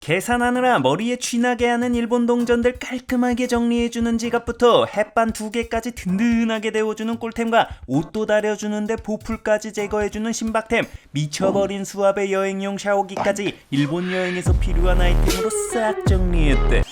계산하느라 머리에 쥐나게 하는 일본 동전들 깔끔하게 정리해주는 지갑부터 햇반 두 개까지 든든하게 데워주는 꿀템과 옷도 다려주는데 보풀까지 제거해주는 신박템 미쳐버린 수압의 여행용 샤워기까지 일본 여행에서 필요한 아이템으로 싹 정리했대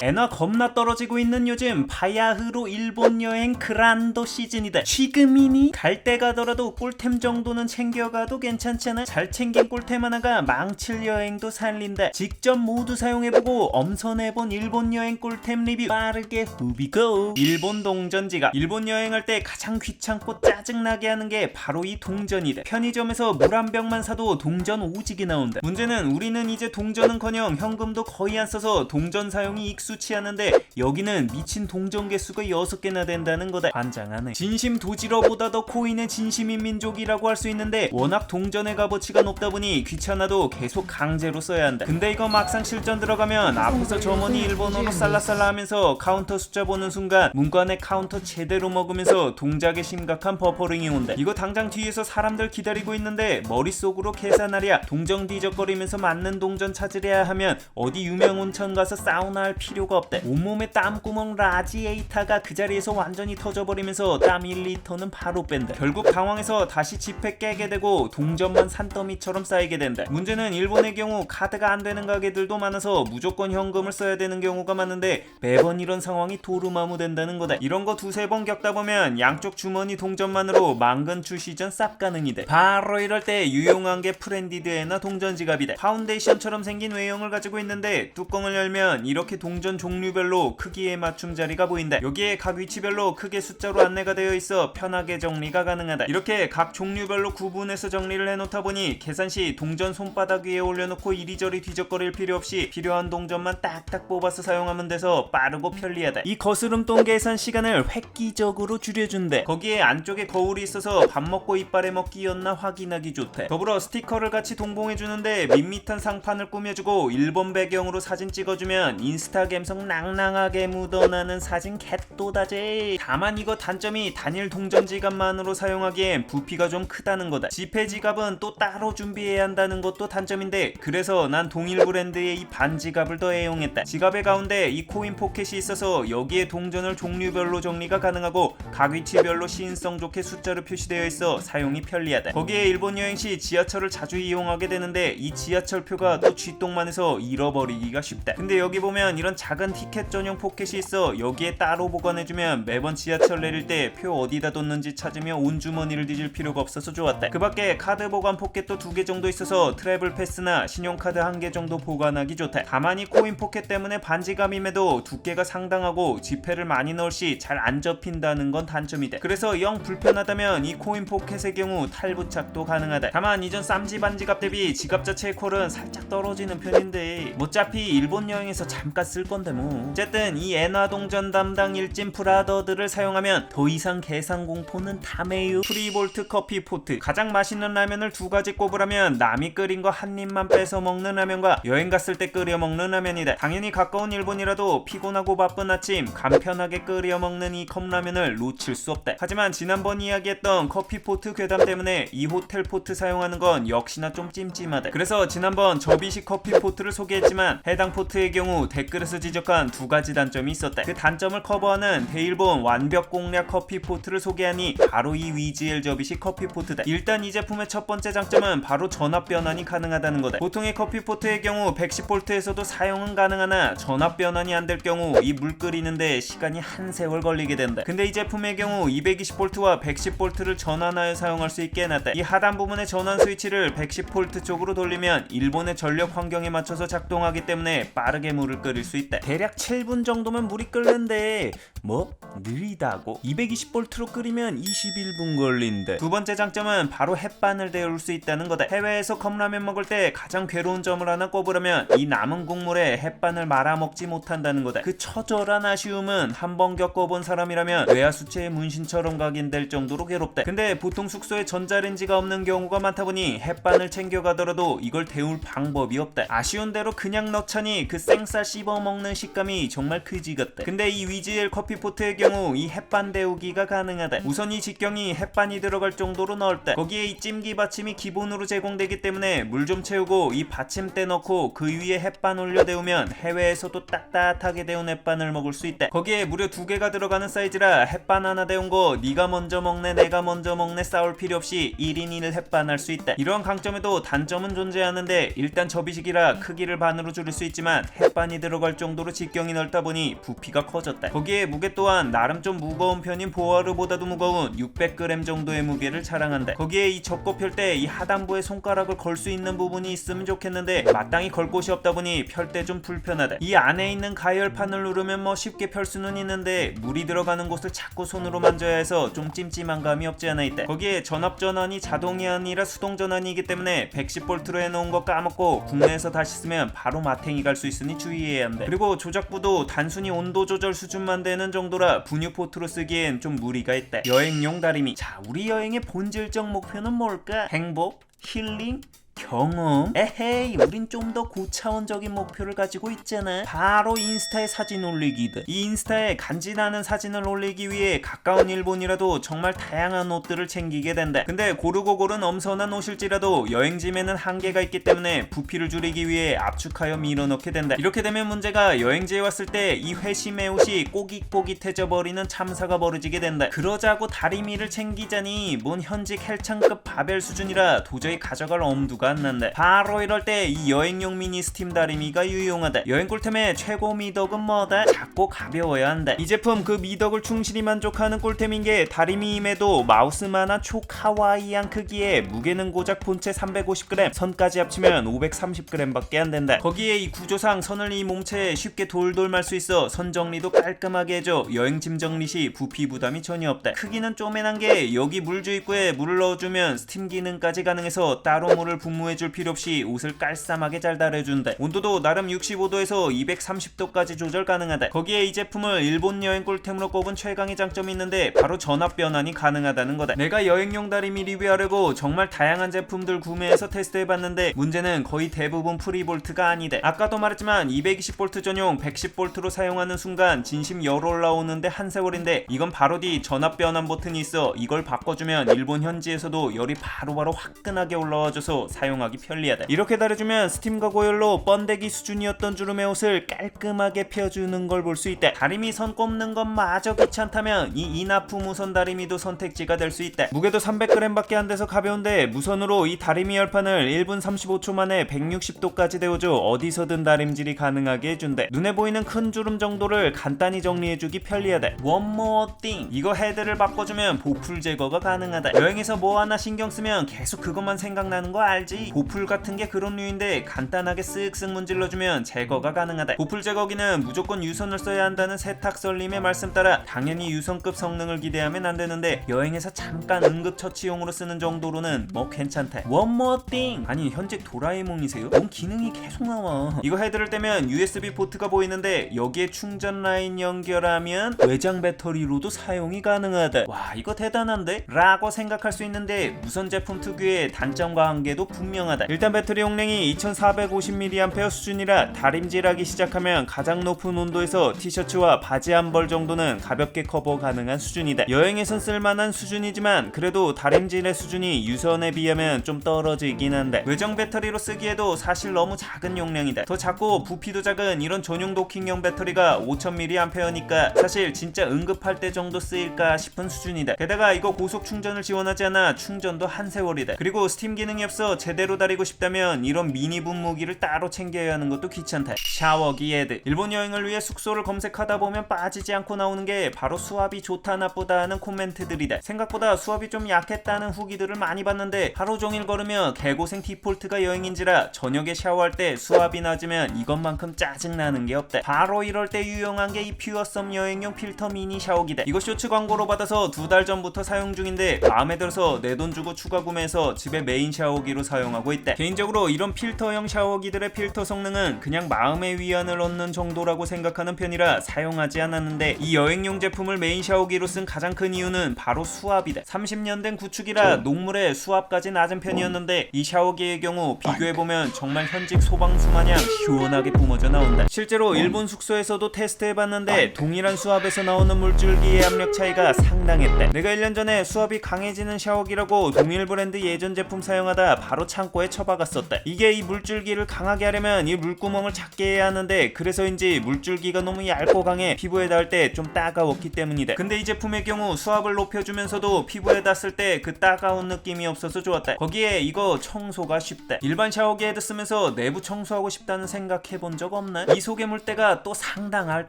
엔화 겁나 떨어지고 있는 요즘 바야흐로 일본 여행 그란도 시즌이다. 지금이니? 갈 때 가더라도 꿀템 정도는 챙겨가도 괜찮잖아? 잘 챙긴 꿀템 하나가 망칠 여행도 살린다. 직접 모두 사용해보고 엄선해본 일본 여행 꿀템 리뷰. 빠르게 후비고! 일본 동전지갑. 일본 여행할 때 가장 귀찮고 짜증나게 하는 게 바로 이 동전이다. 편의점에서 물 한 병만 사도 동전 오지게 나온다. 문제는 우리는 이제 동전은커녕 현금도 거의 안 써서 동전 사용이 익숙 치 않은데 여기는 미친 동전 개수가 6개나 된다는 거다. 환장하네. 진심 도지러보다 더 코인의 진심인 민족이라고 할 수 있는데 워낙 동전의 값어치가 높다 보니 귀찮아도 계속 강제로 써야 한다. 근데 이거 막상 실전 들어가면 앞에서 점원이 일본어로 살라살라 하면서 카운터 숫자 보는 순간 문관의 카운터 제대로 먹으면서 동작에 심각한 버퍼링이 온다. 이거 당장 뒤에서 사람들 기다리고 있는데 머릿속으로 계산하랴. 동정 뒤적거리면서 맞는 동전 찾으랴 하면 어디 유명 온천 가서 사우나 할 필요 가 없다 온몸에 땀구멍 라지에이터가 그 자리에서 완전히 터져버리면서 땀 1리터는 바로 뺀다 결국 당황해서 다시 지폐 깨게 되고 동전만 산더미처럼 쌓이게 된다 문제는 일본의 경우 카드가 안 되는 가게들도 많아서 무조건 현금을 써야 되는 경우가 많은데 매번 이런 상황이 도루마무 된다는 거다. 이런 거 두세 번 겪다 보면 양쪽 주머니 동전만으로 만근 출시 전 쌉 가능이다 바로 이럴 때 유용한 게 프렌디드에나 동전 지갑이다 파운데이션처럼 생긴 외형을 가지고 있는데 뚜껑을 열면 이렇게 동전 종류별로 크기에 맞춤 자리가 보인다. 여기에 각 위치별로 크게 숫자로 안내가 되어 있어 편하게 정리가 가능하다. 이렇게 각 종류별로 구분해서 정리를 해놓다 보니 계산 시 동전 손바닥 위에 올려놓고 이리저리 뒤적거릴 필요 없이 필요한 동전만 딱딱 뽑아서 사용하면 돼서 빠르고 편리하다. 이 거스름돈 계산 시간을 획기적으로 줄여준대. 거기에 안쪽에 거울이 있어서 밥 먹고 이빨에 뭐 끼었나 확인하기 좋대. 더불어 스티커를 같이 동봉해주는데 밋밋한 상판을 꾸며주고 일본 배경으로 사진 찍어주면 인스타 감성 낭낭하게 묻어나는 사진 캣도다제 다만 이거 단점이 단일 동전 지갑만으로 사용하기엔 부피가 좀 크다는 거다. 지폐 지갑은 또 따로 준비해야 한다는 것도 단점인데 그래서 난 동일 브랜드의 이 반지갑을 더 애용했다. 지갑의 가운데 이 코인 포켓이 있어서 여기에 동전을 종류별로 정리가 가능하고 각 위치별로 시인성 좋게 숫자로 표시되어 있어 사용이 편리하다. 거기에 일본 여행 시 지하철을 자주 이용하게 되는데 이 지하철표가 또 쥐똥만 해서 잃어버리기가 쉽다. 근데 여기 보면 이런 작은 티켓 전용 포켓이 있어 여기에 따로 보관해주면 매번 지하철 내릴 때 표 어디다 뒀는지 찾으며 온 주머니를 뒤질 필요가 없어서 좋았다. 그 밖에 카드 보관 포켓도 두 개 정도 있어서 트래블 패스나 신용카드 한 개 정도 보관하기 좋다. 다만 이 코인 포켓 때문에 반지감임에도 두께가 상당하고 지폐를 많이 넣을 시 잘 안 접힌다는 건 단점이다. 그래서 영 불편하다면 이 코인 포켓의 경우 탈부착도 가능하다. 다만 이전 쌈지 반지갑 대비 지갑 자체의 콜은 살짝 떨어지는 편인데 어차피 일본 여행에서 잠깐 쓸 건데 뭐. 어쨌든 이 엔화 동전 담당 일진 브라더들을 사용하면 더 이상 계산 공포는 담에요. 프리볼트 커피 포트. 가장 맛있는 라면을 두 가지 꼽으라면 남이 끓인 거 한 입만 뺏어 먹는 라면과 여행 갔을 때 끓여 먹는 라면이다. 당연히 가까운 일본이라도 피곤하고 바쁜 아침 간편하게 끓여 먹는 이 컵라면을 놓칠 수 없다. 하지만 지난번 이야기했던 커피 포트 괴담 때문에 이 호텔 포트 사용하는 건 역시나 좀 찜찜하다. 그래서 지난번 접이식 커피 포트를 소개했지만 해당 포트의 경우 댓글에서 지적한 두 가지 단점이 있었다. 그 단점을 커버하는 대일본 완벽 공략 커피 포트를 소개하니 바로 이 위지엘 접이식 커피 포트다. 일단 이 제품의 첫 번째 장점은 바로 전압 변환이 가능하다는 거다. 보통의 커피 포트의 경우 110V에서도 사용은 가능하나 전압 변환이 안 될 경우 이 물 끓이는데 시간이 한 세월 걸리게 된다. 근데 이 제품의 경우 220V와 110V를 전환하여 사용할 수 있게 해놨다. 이 하단 부분의 전환 스위치를 110V 쪽으로 돌리면 일본의 전력 환경에 맞춰서 작동하기 때문에 빠르게 물을 끓일 수 있다 대략 7분 정도면 물이 끓는데 뭐? 느리다고? 220V로 끓이면 21분 걸린대. 두 번째 장점은 바로 햇반을 데울 수 있다는 거다. 해외에서 컵라면 먹을 때 가장 괴로운 점을 하나 꼽으려면 이 남은 국물에 햇반을 말아 먹지 못한다는 거다. 그 처절한 아쉬움은 한 번 겪어본 사람이라면 뇌하수체의 문신처럼 각인될 정도로 괴롭다 근데 보통 숙소에 전자레인지가 없는 경우가 많다 보니 햇반을 챙겨가더라도 이걸 데울 방법이 없다 아쉬운 대로 그냥 넣자니 그 생쌀 씹어 먹는 먹는 식감이 정말 그지 같다. 근데 이 위즈엘 커피포트의 경우 이 햇반 데우기가 가능하다. 우선 이 직경이 햇반이 들어갈 정도로 넓다. 거기에 이 찜기 받침이 기본으로 제공되기 때문에 물 좀 채우고 이 받침대 넣고 그 위에 햇반 올려 데우면 해외에서도 따뜻하게 데운 햇반을 먹을 수 있다. 거기에 무려 두 개가 들어가는 사이즈라 햇반 하나 데운 거 네가 먼저 먹네 내가 먼저 먹네 싸울 필요 없이 1인 1 햇반 할 수 있다. 이러한 강점에도 단점은 존재하는데 일단 접이식이라 크기를 반으로 줄일 수 있지만 햇반이 들어갈 정도 로 직경이 넓다 보니 부피가 커졌다. 거기에 무게 또한 나름 좀 무거운 편인 보아르보다도 무거운 600g 정도의 무게를 자랑한다. 거기에 이 접고 펼 때 이 하단부에 손가락을 걸 수 있는 부분이 있으면 좋겠는데 마땅히 걸 곳이 없다 보니 펼 때 좀 불편하다. 이 안에 있는 가열판을 누르면 뭐 쉽게 펼 수는 있는데 물이 들어가는 곳을 자꾸 손으로 만져야 해서 좀 찜찜한 감이 없지 않아 있다. 거기에 전압 전환이 자동이 아니라 수동 전환이기 때문에 110V로 해놓은 거 까먹고 국내에서 다시 쓰면 바로 마탱이 갈 수 있으니 주의해야 한다. 그리고 조작부도 단순히 온도 조절 수준만 되는 정도라 분유 포트로 쓰기엔 좀 무리가 있다. 여행용 다리미. 자, 우리 여행의 본질적 목표는 뭘까? 행복? 힐링? 경험? 에헤이 우린 좀 더 고차원적인 목표를 가지고 있잖아. 바로 인스타에 사진 올리기다. 이 인스타에 간지나는 사진을 올리기 위해 가까운 일본이라도 정말 다양한 옷들을 챙기게 된다. 근데 고르고 고른 엄선한 옷일지라도 여행짐에는 한계가 있기 때문에 부피를 줄이기 위해 압축하여 밀어넣게 된다. 이렇게 되면 문제가 여행지에 왔을 때 이 회심의 옷이 꼬깃꼬깃해져 버리는 참사가 벌어지게 된다. 그러자고 다리미를 챙기자니 뭔 현직 헬창급 바벨 수준이라 도저히 가져갈 엄두가 안 난다 바로 이럴 때 이 여행용 미니 스팀 다리미가 유용하다. 여행 꿀템의 최고 미덕은 뭐다? 작고 가벼워야 한다. 이 제품 그 미덕을 충실히 만족하는 꿀템인 게 다리미임에도 마우스만한 초카와이한 크기에 무게는 고작 본체 350g 선까지 합치면 530g 밖에 안 된다. 거기에 이 구조상 선을 이 몸체에 쉽게 돌돌 말 수 있어 선 정리도 깔끔하게 해줘 여행 짐 정리 시 부피 부담이 전혀 없다. 크기는 쪼맨한 게 여기 물주 입구에 물을 넣어주면 스팀 기능까지 가능해서 따로 물을 분무해줄 필요 없이 옷을 깔쌈하게 잘 달아준다 온도도 나름 65도에서 230도까지 조절 가능하다 거기에 이 제품을 일본 여행 꿀템으로 꼽은 최강의 장점이 있는데 바로 전압 변환이 가능하다는 거다 내가 여행용 다리미 리뷰하려고 정말 다양한 제품들 구매해서 테스트해봤는데 문제는 거의 대부분 프리볼트가 아니다 아까도 말했지만 220V 전용 110V로 사용하는 순간 진심 열 올라오는데 한 세월인데 이건 바로 뒤 전압 변환 버튼이 있어 이걸 바꿔주면 일본 현지에서도 열이 바로바로 화끈하게 올라와줘서 사용 하기 편리하다. 이렇게 달아주면 스팀과 고열로 번데기 수준이었던 주름의 옷을 깔끔하게 펴주는 걸 볼 수 있다. 다리미 선 꼽는 것마저 귀찮다면 이 이나프 무선 다리미도 선택지가 될 수 있다. 무게도 300g 밖에 안 돼서 가벼운데 무선으로 이 다리미 열판을 1분 35초 만에 160도까지 데워줘 어디서든 다림질이 가능하게 해준대. 눈에 보이는 큰 주름 정도를 간단히 정리해주기 편리하다. One more thing. 이거 헤드를 바꿔주면 보풀 제거가 가능하다. 여행에서 뭐 하나 신경 쓰면 계속 그것만 생각나는 거 알지? 보풀 같은 게 그런 류인데 간단하게 쓱쓱 문질러주면 제거가 가능하다. 보풀 제거기는 무조건 유선을 써야 한다는 세탁설님의 말씀 따라 당연히 유선급 성능을 기대하면 안 되는데 여행에서 잠깐 응급처치용으로 쓰는 정도로는 뭐 괜찮다 One more thing. 아니 현재 도라에몽이세요? 뭔 기능이 계속 나와. 이거 헤드를 떼면 USB 포트가 보이는데 여기에 충전 라인 연결하면 외장 배터리로도 사용이 가능하다. 와 이거 대단한데? 라고 생각할 수 있는데 무선 제품 특유의 단점과 한계도 분명하다. 일단 배터리 용량이 2450mAh 수준이라 다림질하기 시작하면 가장 높은 온도에서 티셔츠와 바지 한 벌 정도는 가볍게 커버 가능한 수준이다. 여행에선 쓸만한 수준이지만 그래도 다림질의 수준이 유선에 비하면 좀 떨어지긴 한데 외장 배터리로 쓰기에도 사실 너무 작은 용량이다. 더 작고 부피도 작은 이런 전용 도킹용 배터리가 5000mAh니까 사실 진짜 응급할 때 정도 쓰일까 싶은 수준이다. 게다가 이거 고속 충전을 지원하지 않아 충전도 한 세월이다. 그리고 스팀 기능이 없어 제대로 다리고 싶다면 이런 미니 분무기를 따로 챙겨야 하는 것도 귀찮다. 샤워기 헤드 일본 여행을 위해 숙소를 검색하다 보면 빠지지 않고 나오는 게 바로 수압이 좋다 나쁘다 하는 코멘트들이다. 생각보다 수압이 좀 약했다는 후기들을 많이 봤는데 하루 종일 걸으며 개고생 디폴트가 여행인지라 저녁에 샤워할 때 수압이 낮으면 이것만큼 짜증나는 게 없다. 바로 이럴 때 유용한 게 이 퓨어썸 여행용 필터 미니 샤워기다. 이거 쇼츠 광고로 받아서 두 달 전부터 사용 중인데 마음에 들어서 내 돈 주고 추가 구매해서 집에 메인 샤워기로 사용 사용하고 있대. 개인적으로 이런 필터형 샤워기들의 필터 성능은 그냥 마음의 위안을 얻는 정도라고 생각하는 편이라 사용하지 않았는데 이 여행용 제품을 메인 샤워기로 쓴 가장 큰 이유는 바로 수압이다. 30년 된 구축이라 녹물의 수압까지 낮은 편이었는데 이 샤워기의 경우 비교해보면 정말 현직 소방수 마냥 시원하게 뿜어져 나온다. 실제로 일본 숙소에서도 테스트해봤는데 동일한 수압에서 나오는 물줄기의 압력 차이가 상당했대. 내가 1년 전에 수압이 강해지는 샤워기라고 동일 브랜드 예전 제품 사용하다 바로 창고에 처박았었대. 이게 이 물줄기를 강하게 하려면 이 물구멍을 작게 해야 하는데 그래서인지 물줄기가 너무 얇고 강해 피부에 닿을 때 좀 따가웠기 때문이다. 근데 이 제품의 경우 수압을 높여주면서도 피부에 닿았을 때 그 따가운 느낌이 없어서 좋았다. 거기에 이거 청소가 쉽다. 일반 샤워기 헤드 쓰면서 내부 청소하고 싶다는 생각 해 본 적 없나? 이 속의 물때가 또 상당할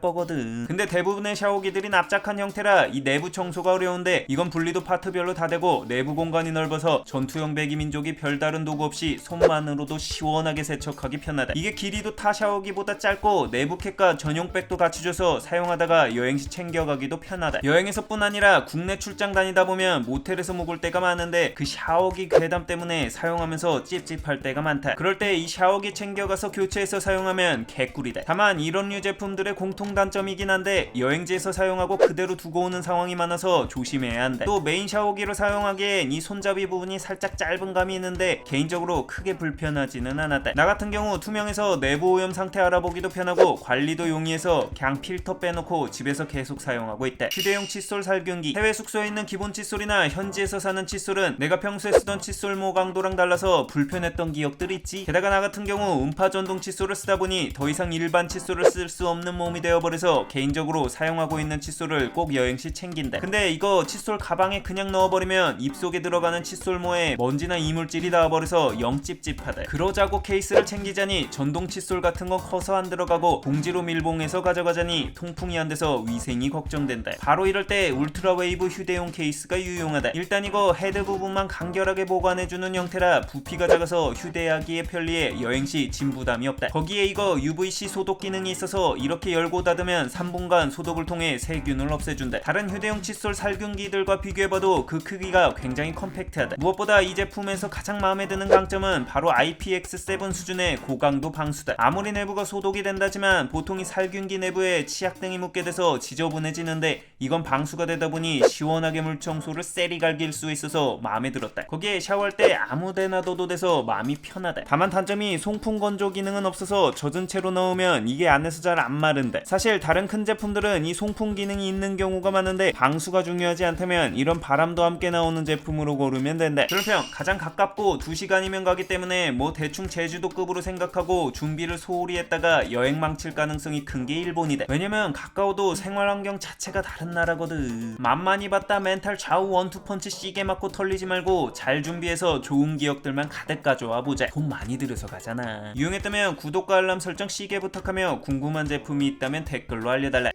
거거든. 근데 대부분의 샤워기들이 납작한 형태라 이 내부 청소가 어려운데 이건 분리도 파트별로 다 되고 내부 공간이 넓어서 전투형 배기 민족이 별다른 도구 없이 손만으로도 시원하게 세척하기 편하다. 이게 길이도 타 샤워기보다 짧고 내부 캡과 전용 백도 갖춰줘서 사용하다가 여행시 챙겨가기도 편하다. 여행에서뿐 아니라 국내 출장 다니다 보면 모텔에서 묵을 때가 많은데 그 샤워기 괴담 때문에 사용하면서 찝찝할 때가 많다. 그럴 때 이 샤워기 챙겨가서 교체해서 사용하면 개꿀이다. 다만 이런 류 제품들의 공통 단점이긴 한데 여행지에서 사용하고 그대로 두고 오는 상황이 많아서 조심해야 한다. 또 메인 샤워기로 사용하기엔 이 손잡이 부분이 살짝 짧은 감이 있는데 개인 적으로 크게 불편하지는 않았다. 나 같은 경우 투명해서 내부 오염 상태 알아보기도 편하고 관리도 용이해서 그냥 필터 빼놓고 집에서 계속 사용하고 있다. 휴대용 칫솔 살균기 해외 숙소에 있는 기본 칫솔이나 현지에서 사는 칫솔은 내가 평소에 쓰던 칫솔 모 강도랑 달라서 불편했던 기억들 있지. 게다가 나 같은 경우 음파 전동 칫솔을 쓰다 보니 더 이상 일반 칫솔을 쓸 수 없는 몸이 되어버려서 개인적으로 사용하고 있는 칫솔을 꼭 여행 시 챙긴다. 근데 이거 칫솔 가방에 그냥 넣어버리면 입속에 들어가는 칫솔모에 먼지나 이물질이 닿아버려서 영 찝찝하다. 그러자고 케이스를 챙기자니 전동 칫솔 같은 건 커서 안 들어가고 봉지로 밀봉해서 가져가자니 통풍이 안 돼서 위생이 걱정된다. 바로 이럴 때 울트라 웨이브 휴대용 케이스가 유용하다. 일단 이거 헤드 부분만 간결하게 보관해주는 형태라 부피가 작아서 휴대하기에 편리해 여행 시 짐 부담이 없다. 거기에 이거 UVC 소독 기능이 있어서 이렇게 열고 닫으면 3분간 소독을 통해 세균을 없애준다. 다른 휴대용 칫솔 살균기들과 비교해봐도 그 크기가 굉장히 컴팩트하다. 무엇보다 이 제품에서 가장 마음에 드는 강점은 바로 IPX7 수준의 고강도 방수다. 아무리 내부가 소독이 된다지만 보통 이 살균기 내부에 치약 등이 묻게 돼서 지저분해지는데 이건 방수가 되다 보니 시원하게 물 청소를 세리 갈길 수 있어서 마음에 들었다. 거기에 샤워할 때 아무데나 둬도 돼서 마음이 편하다. 다만 단점이 송풍 건조 기능은 없어서 젖은 채로 넣으면 이게 안에서 잘 안 마른다. 사실 다른 큰 제품들은 이 송풍 기능이 있는 경우가 많은데 방수가 중요하지 않다면 이런 바람도 함께 나오는 제품으로 고르면 된다. 그런편 가장 가깝고 2 시간이면 가기 때문에 뭐 대충 제주도급으로 생각하고 준비를 소홀히 했다가 여행 망칠 가능성이 큰 게 일본이다. 왜냐면 가까워도 생활 환경 자체가 다른 나라거든. 맘만 입었다 멘탈 좌우 원투펀치 시계 맞고 털리지 말고 잘 준비해서 좋은 기억들만 가득 가져와 보자. 돈 많이 들여서 가잖아. 유용했다면 구독과 알람 설정 시계 부탁하며 궁금한 제품이 있다면 댓글로 알려달라.